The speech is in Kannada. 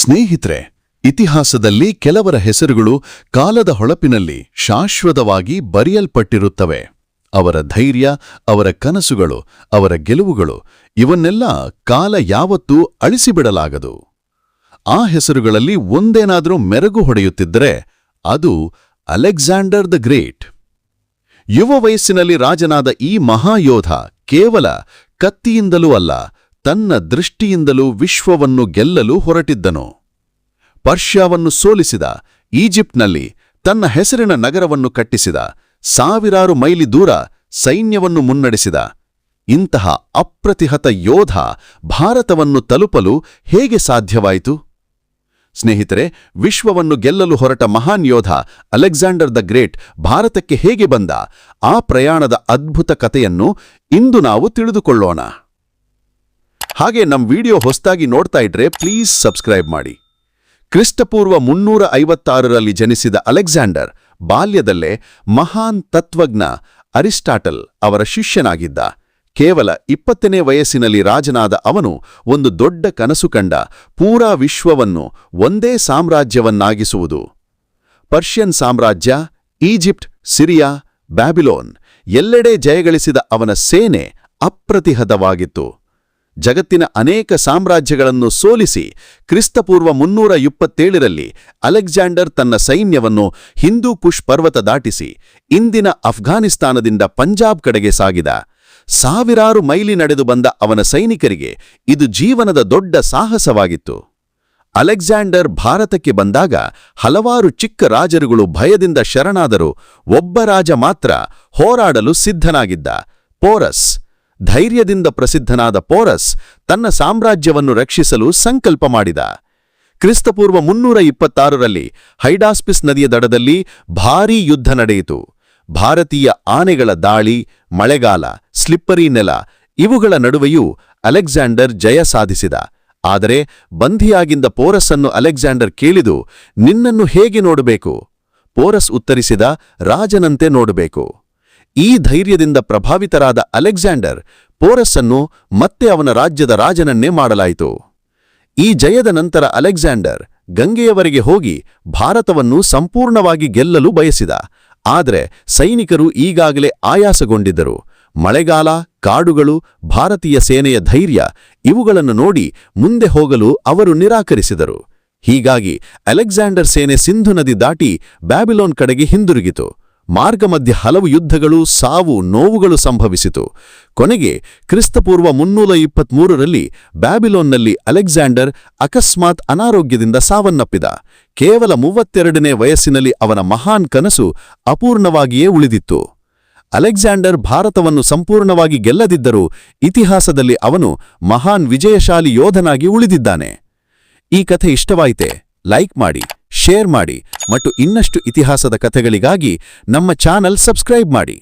ಸ್ನೇಹಿತರೆ, ಇತಿಹಾಸದಲ್ಲಿ ಕೆಲವರ ಹೆಸರುಗಳು ಕಾಲದ ಹೊಳಪಿನಲ್ಲಿ ಶಾಶ್ವತವಾಗಿ ಬರೆಯಲ್ಪಟ್ಟಿರುತ್ತವೆ. ಅವರ ಧೈರ್ಯ, ಅವರ ಕನಸುಗಳು, ಅವರ ಗೆಲುವುಗಳು, ಇವನ್ನೆಲ್ಲ ಕಾಲ ಯಾವತ್ತೂ ಅಳಿಸಿಬಿಡಲಾಗದು. ಆ ಹೆಸರುಗಳಲ್ಲಿ ಒಂದೇನಾದರೂ ಮೆರಗು ಹೊಡೆಯುತ್ತಿದ್ದರೆ, ಅದು ಅಲೆಕ್ಸಾಂಡರ್ ದ ಗ್ರೇಟ್. ಯುವ ವಯಸ್ಸಿನಲ್ಲಿ ರಾಜನಾದ ಈ ಮಹಾಯೋಧ ಕೇವಲ ಕತ್ತಿಯಿಂದಲೂ ಅಲ್ಲ ತನ್ನ ದೃಷ್ಟಿಯಿಂದಲೂ ವಿಶ್ವವನ್ನು ಗೆಲ್ಲಲು ಹೊರಟಿದ್ದನು. ಪರ್ಷ್ಯಾವನ್ನು ಸೋಲಿಸಿದ, ಈಜಿಪ್ಟ್ನಲ್ಲಿ ತನ್ನ ಹೆಸರಿನ ನಗರವನ್ನು ಕಟ್ಟಿಸಿದ, ಸಾವಿರಾರು ಮೈಲಿ ದೂರ ಸೈನ್ಯವನ್ನು ಮುನ್ನಡೆಸಿದ. ಇಂತಹ ಅಪ್ರತಿಹತ ಯೋಧ ಭಾರತವನ್ನು ತಲುಪಲು ಹೇಗೆ ಸಾಧ್ಯವಾಯಿತು? ಸ್ನೇಹಿತರೆ, ವಿಶ್ವವನ್ನು ಗೆಲ್ಲಲು ಹೊರಟ ಮಹಾನ್ ಯೋಧ ಅಲೆಕ್ಸಾಂಡರ್ ದ ಗ್ರೇಟ್ ಭಾರತಕ್ಕೆ ಹೇಗೆ ಬಂದ? ಆ ಪ್ರಯಾಣದ ಅದ್ಭುತ ಕಥೆಯನ್ನು ಇಂದು ನಾವು ತಿಳಿದುಕೊಳ್ಳೋಣ. ಹಾಗೆ ನಮ್ಮ ವಿಡಿಯೋ ಹೊಸದಾಗಿ ನೋಡ್ತಾ ಇದ್ರೆ ಪ್ಲೀಸ್ ಸಬ್ಸ್ಕ್ರೈಬ್ ಮಾಡಿ. ಕ್ರಿಸ್ತಪೂರ್ವ ಮುನ್ನೂರ ಐವತ್ತಾರರಲ್ಲಿ ಜನಿಸಿದ ಅಲೆಕ್ಸಾಂಡರ್ ಬಾಲ್ಯದಲ್ಲೇ ಮಹಾನ್ ತತ್ವಜ್ಞ ಅರಿಸ್ಟಾಟಲ್ ಅವರ ಶಿಷ್ಯನಾಗಿದ್ದ. ಕೇವಲ ಇಪ್ಪತ್ತನೇ ವಯಸ್ಸಿನಲ್ಲಿ ರಾಜನಾದ ಅವನು ಒಂದು ದೊಡ್ಡ ಕನಸು ಕಂಡ ಪೂರಾ ವಿಶ್ವವನ್ನು ಒಂದೇ ಸಾಮ್ರಾಜ್ಯವನ್ನಾಗಿಸುವುದು. ಪರ್ಷಿಯನ್ ಸಾಮ್ರಾಜ್ಯ, ಈಜಿಪ್ಟ್, ಸಿರಿಯಾ, ಬ್ಯಾಬಿಲೋನ್ ಎಲ್ಲೆಡೆ ಜಯಗಳಿಸಿದ ಅವನ ಸೇನೆ ಅಪ್ರತಿಹತವಾಗಿತ್ತು. ಜಗತ್ತಿನ ಅನೇಕ ಸಾಮ್ರಾಜ್ಯಗಳನ್ನು ಸೋಲಿಸಿ ಕ್ರಿಸ್ತಪೂರ್ವ ಮುನ್ನೂರ ಇಪ್ಪತ್ತೇಳರಲ್ಲಿ ಅಲೆಕ್ಸಾಂಡರ್ ತನ್ನ ಸೈನ್ಯವನ್ನು ಹಿಂದೂ ಕುಶ್ ಪರ್ವತ ದಾಟಿಸಿ ಇಂದಿನ ಅಫ್ಘಾನಿಸ್ತಾನದಿಂದ ಪಂಜಾಬ್ ಕಡೆಗೆ ಸಾಗಿದ. ಸಾವಿರಾರು ಮೈಲಿ ನಡೆದು ಬಂದ ಅವನ ಸೈನಿಕರಿಗೆ ಇದು ಜೀವನದ ದೊಡ್ಡ ಸಾಹಸವಾಗಿತ್ತು. ಅಲೆಕ್ಸಾಂಡರ್ ಭಾರತಕ್ಕೆ ಬಂದಾಗ ಹಲವಾರು ಚಿಕ್ಕ ರಾಜರುಗಳು ಭಯದಿಂದ ಶರಣಾದರೂ, ಒಬ್ಬ ರಾಜ ಮಾತ್ರ ಹೋರಾಡಲು ಸಿದ್ಧನಾಗಿದ್ದ, ಪೋರಸ್. ಧೈರ್ಯದಿಂದ ಪ್ರಸಿದ್ಧನಾದ ಪೋರಸ್ ತನ್ನ ಸಾಮ್ರಾಜ್ಯವನ್ನು ರಕ್ಷಿಸಲು ಸಂಕಲ್ಪ ಮಾಡಿದ. ಕ್ರಿಸ್ತಪೂರ್ವ ಮುನ್ನೂರ ಇಪ್ಪತ್ತಾರರಲ್ಲಿ ಹೈಡಾಸ್ಪಿಸ್ ನದಿಯ ದಡದಲ್ಲಿ ಭಾರೀ ಯುದ್ಧ ನಡೆಯಿತು. ಭಾರತೀಯ ಆನೆಗಳ ದಾಳಿ, ಮಳೆಗಾಲ, ಸ್ಲಿಪ್ಪರಿ ನೆಲ ಇವುಗಳ ನಡುವೆಯೂ ಅಲೆಕ್ಸಾಂಡರ್ ಜಯ ಸಾಧಿಸಿದ. ಆದರೆ ಬಂಧಿಯಾಗಿದ್ದ ಪೋರಸ್ಸನ್ನು ಅಲೆಕ್ಸಾಂಡರ್ ಕೇಳಿದು, ನಿನ್ನನ್ನು ಹೇಗೆ ನೋಡಬೇಕು? ಪೋರಸ್ ಉತ್ತರಿಸಿದ, ರಾಜನಂತೆ ನೋಡಬೇಕು. ಈ ಧೈರ್ಯದಿಂದ ಪ್ರಭಾವಿತರಾದ ಅಲೆಕ್ಸಾಂಡರ್ ಪೋರಸ್ಸನ್ನು ಮತ್ತೆ ಅವನ ರಾಜ್ಯದ ರಾಜನನ್ನೇ ಮಾಡಲಾಯಿತು. ಈ ಜಯದ ನಂತರ ಅಲೆಕ್ಸಾಂಡರ್ ಗಂಗೆಯವರೆಗೆ ಹೋಗಿ ಭಾರತವನ್ನು ಸಂಪೂರ್ಣವಾಗಿ ಗೆಲ್ಲಲು ಬಯಸಿದ. ಆದರೆ ಸೈನಿಕರು ಈಗಾಗಲೇ ಆಯಾಸಗೊಂಡಿದ್ದರು. ಮಳೆಗಾಲ, ಕಾಡುಗಳು, ಭಾರತೀಯ ಸೇನೆಯ ಧೈರ್ಯ ಇವುಗಳನ್ನು ನೋಡಿ ಮುಂದೆ ಹೋಗಲು ಅವರು ನಿರಾಕರಿಸಿದರು. ಹೀಗಾಗಿ ಅಲೆಕ್ಸಾಂಡರ್ ಸೇನೆ ಸಿಂಧು ನದಿ ದಾಟಿ ಬ್ಯಾಬಿಲೋನ್ ಕಡೆಗೆ ಹಿಂದಿರುಗಿತು. ಮಾರ್ಗ ಮಧ್ಯೆ ಹಲವು ಯುದ್ಧಗಳು, ಸಾವು, ನೋವುಗಳು ಸಂಭವಿಸಿತು. ಕೊನೆಗೆ ಕ್ರಿಸ್ತಪೂರ್ವ ಮುನ್ನೂರ ಇಪ್ಪತ್ಮೂರರಲ್ಲಿ ಬ್ಯಾಬಿಲೋನ್ನಲ್ಲಿ ಅಲೆಕ್ಸಾಂಡರ್ ಅಕಸ್ಮಾತ್ ಅನಾರೋಗ್ಯದಿಂದ ಸಾವನ್ನಪ್ಪಿದ. ಕೇವಲ ಮೂವತ್ತೆರಡನೇ ವಯಸ್ಸಿನಲ್ಲಿ ಅವನ ಮಹಾನ್ ಕನಸು ಅಪೂರ್ಣವಾಗಿಯೇ ಉಳಿದಿತ್ತು. ಅಲೆಕ್ಸಾಂಡರ್ ಭಾರತವನ್ನು ಸಂಪೂರ್ಣವಾಗಿ ಗೆಲ್ಲದಿದ್ದರೂ ಇತಿಹಾಸದಲ್ಲಿ ಅವನು ಮಹಾನ್ ವಿಜಯಶಾಲಿ ಯೋಧನಾಗಿ ಉಳಿದಿದ್ದಾನೆ. ಈ ಕಥೆ ಇಷ್ಟವಾಯಿತೆ? ಲೈಕ್ ಮಾಡಿ. ಶೇರ್ ಮಾಡಿ ಮತ್ತು ಇನ್ನಷ್ಟು ಇತಿಹಾಸದ ಕಥೆಗಳಿಗಾಗಿ ನಮ್ಮ ಚಾನಲ್ ಸಬ್ಸ್ಕ್ರೈಬ್ ಮಾಡಿ.